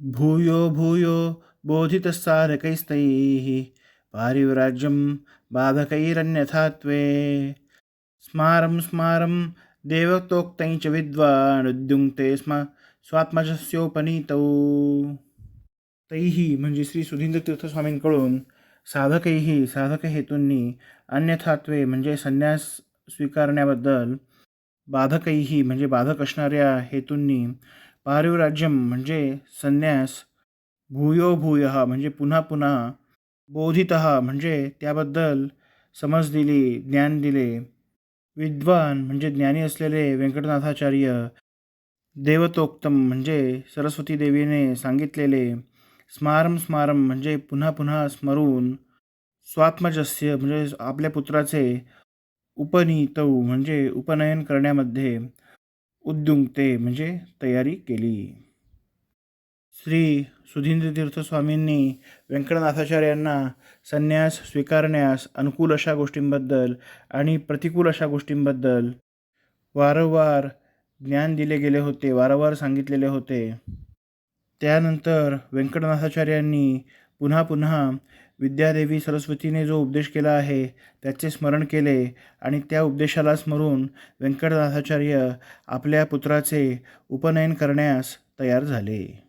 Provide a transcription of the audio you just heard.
भूयो भूयो बोधितस्साधकैस्तैः पारिव्राज्यं बाधकैरन्यथा त्वे स्मारं स्मारं देवतोक्तै च विद्वानुद्युङ्क्ते स्म स्वात्मजस्योपनीतौ। तैही म्हणजे श्री सुधींद्र तीर्थस्वामींकडून साधकही साधक हेतूंनी अन्यथात्वे म्हणजे संन्यास स्वीकारण्याबद्दल बाधकही म्हणजे बाधक असणाऱ्या हेतूंनी पारिव्राज्यम म्हणजे संन्यास भूयो भूय म्हणजे पुन्हा पुन्हा बोधित म्हणजे त्याबद्दल समज दिली ज्ञान दिले. विद्वान म्हणजे ज्ञानी असलेले व्यंकटनाथाचार्य देवतोक्तम म्हणजे सरस्वती देवीने सांगितलेले स्मारम स्मारम म्हणजे पुन्हा पुन्हा स्मरून स्वात्मजस्य म्हणजे आपल्या पुत्राचे उपनीतव म्हणजे उपनयन करण्यामध्ये उद्युंक्ते म्हणजे तयारी केली. श्री सुधींद्र तीर्थस्वामींनी व्यंकटनाथाचार्यांना संन्यास स्वीकारण्यास अनुकूल अशा गोष्टींबद्दल आणि प्रतिकूल अशा गोष्टींबद्दल वारंवार ज्ञान दिले गेले होते वारंवार सांगितलेले होते. त्यानंतर व्यंकटनाथाचार्यांनी पुन्हा पुन्हा विद्यादेवी सरस्वतीने जो उपदेश केला आहे त्याचे स्मरण केले आणि त्या उपदेशाला स्मरून व्यंकटनाथाचार्य आपल्या पुत्राचे उपनयन करण्यास तयार झाले.